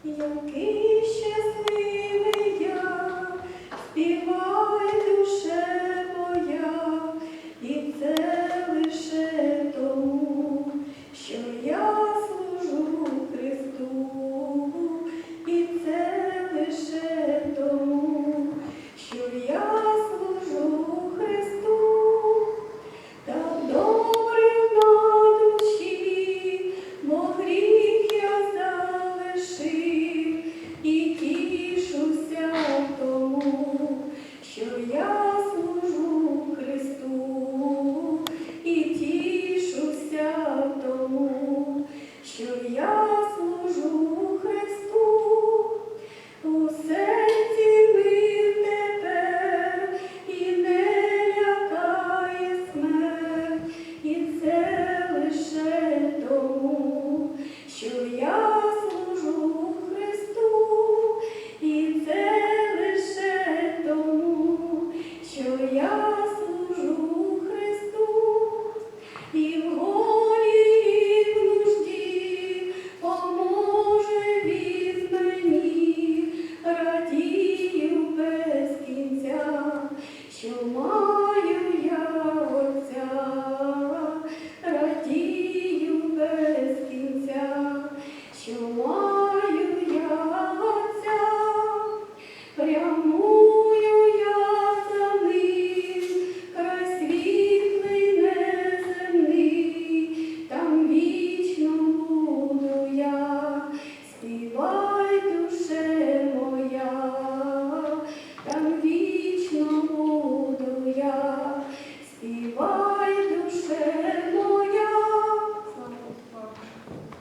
Yung Христу, і тішуся тому, що я Чому?